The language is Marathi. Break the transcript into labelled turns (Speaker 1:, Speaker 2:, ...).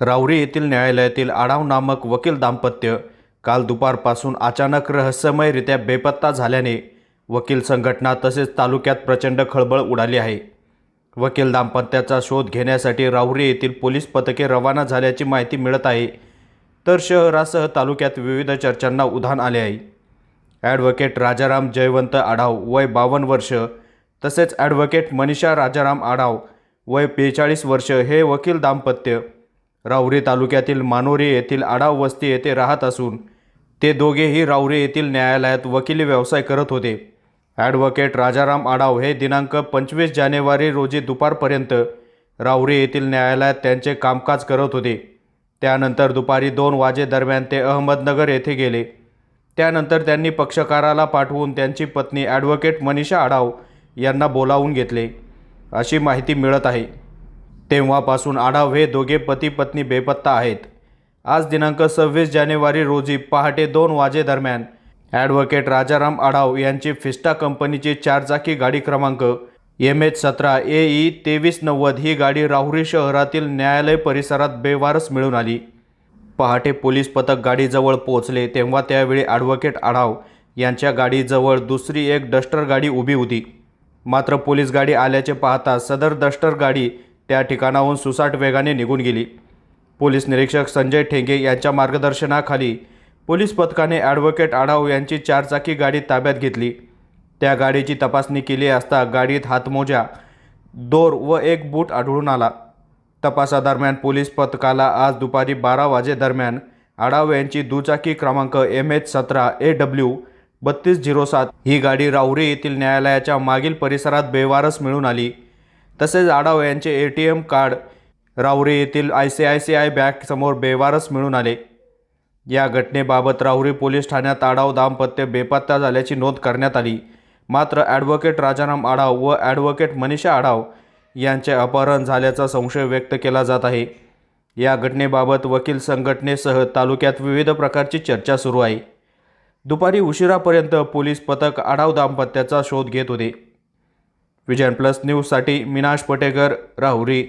Speaker 1: राऊरी येथील न्यायालयातील आडाव नामक वकील दाम्पत्य काल दुपारपासून अचानक रहस्यमयरित्या बेपत्ता झाल्याने वकील संघटना तसेच तालुक्यात प्रचंड खळबळ उडाली आहे. वकील दाम्पत्याचा शोध घेण्यासाठी राहुरी येथील पोलीस पथके रवाना झाल्याची माहिती मिळत आहे तर शहरासह तालुक्यात विविध चर्चांना उधाण आले आहे. ॲडव्होकेट राजाराम जयवंत आढाव वय बावन्न वर्ष तसेच ॲडव्होकेट मनीषा राजाराम आढाव वय बेचाळीस वर्ष हे वकील दाम्पत्य राहुरी तालुक्यातील मानोरी येथील आडाव वस्ती येथे राहत असून ते दोघेही राऊरी येथील न्यायालयात वकिली व्यवसाय करत होते. ॲडव्होकेट राजाराम आडाव हे दिनांक पंचवीस जानेवारी रोजी दुपारपर्यंत राहुरी येथील न्यायालयात त्यांचे कामकाज करत होते. त्यानंतर दुपारी दोन वाजेदरम्यान ते अहमदनगर येथे गेले. त्यानंतर त्यांनी पक्षकाराला पाठवून त्यांची पत्नी ॲडव्होकेट मनीषा आडाव यांना बोलावून घेतले. अशी माहिती मिळत आहे. तेव्हापासून आढाव हे दोघे पती पत्नी बेपत्ता आहेत. आज दिनांक सव्वीस जानेवारी रोजी पहाटे दोन वाजेदरम्यान ॲडव्होकेट राजाराम आढाव यांची फिस्टा कंपनीची चारचाकी गाडी क्रमांक एम एच सतरा ए ई तेवीस नव्वद ही गाडी राहुरी शहरातील न्यायालय परिसरात बेवारस मिळून आली. पहाटे पोलीस पथक गाडीजवळ पोहोचले तेव्हा त्यावेळी ॲडव्होकेट आढाव यांच्या गाडीजवळ दुसरी एक डस्टर गाडी उभी होती. मात्र पोलीस गाडी आल्याचे पाहता सदर डस्टर गाडी त्या ठिकाणाहून सुसाट वेगाने निघून गेली. पोलीस निरीक्षक संजय ठेंगे यांच्या मार्गदर्शनाखाली पोलीस पथकाने ॲडव्होकेट आढाव यांची चारचाकी गाडी ताब्यात घेतली. त्या गाडीची तपासणी केली असता गाडीत हातमोजा दोर व एक बूट आढळून आला. तपासादरम्यान पोलीस पथकाला आज दुपारी बारा वाजेदरम्यान आढाव यांची दुचाकी क्रमांक एम एच सतरा ए डब्ल्यू बत्तीस झिरो सात ही गाडी राहुरी येथील न्यायालयाच्या मागील परिसरात बेवारस मिळून आली. तसेच आढाव यांचे A T M card Rahuri येथील I C I C I बँकसमोर बेवारस मिळून आले. या घटनेबाबत राहुरी पोलीस ठाण्यात आढाव दाम्पत्य बेपत्ता झाल्याची नोंद करण्यात आली. मात्र ॲडव्होकेट राजाराम आढाव व ॲडव्होकेट मनीषा आढाव यांचे अपहरण झाल्याचा संशय व्यक्त केला जात आहे. या घटनेबाबत वकील संघटनेसह तालुक्यात विविध प्रकारची चर्चा सुरू आहे. दुपारी उशिरापर्यंत पोलीस पथक आढाव दाम्पत्याचा शोध घेत होते. विजयन प्लस न्यूजसाठी मिनाश पटेकर राहुरी.